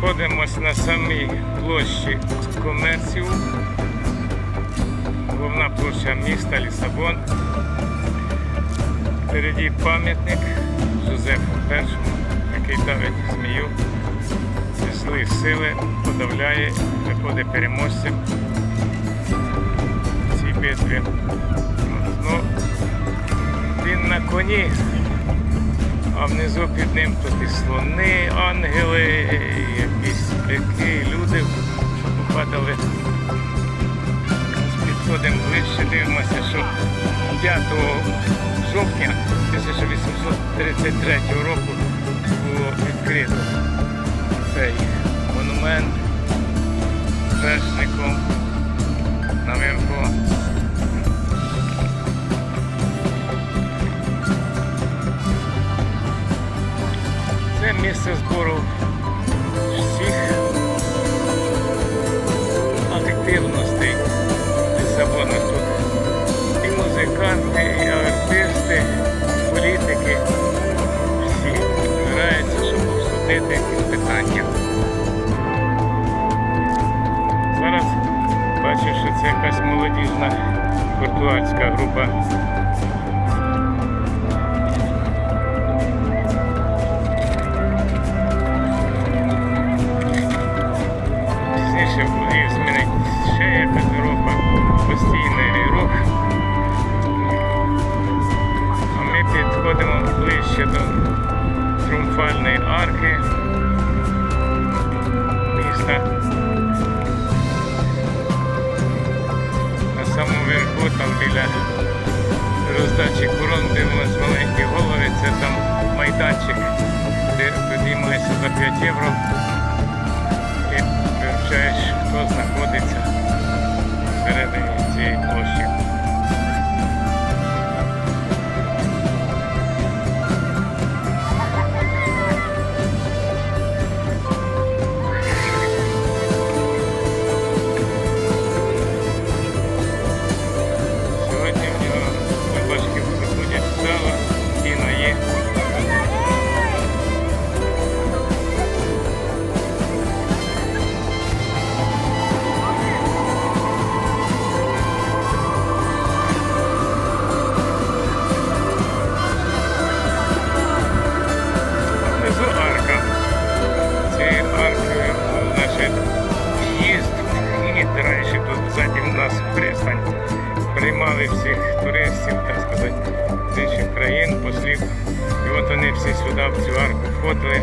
знаходимося на самій площі комерцію. Головна площа міста Лісабон. Впереді пам'ятник Жозефу І, який давить змію. Злої сили подавляє, виходить переможцем в цій битві. Ну, він на коні, а внизу під ним тут і слони, ангели, якісь бики, люди, що попадали. Підходимо ближче, дивимося, що 5 жовтня 1833 року було відкрито цей монумент вершником місце збору всіх активностей Лісабона тут. І музиканти, і артисти, політики. Всі збираються, щоб обсудити якісь питання. Зараз бачу, що це якась молодіжна португальська група. Підходимо ближче до тріумфальної арки міста. На самому верху, там біля роздачі корон, у маленькі голови, це там майданчик, де підіймаєшся за 5 євро і вивчаєш, хто знаходиться всередині цієї площі. Всіх туристів, так сказати, з інших країн, послів. І от вони всі сюди в цю арку входили.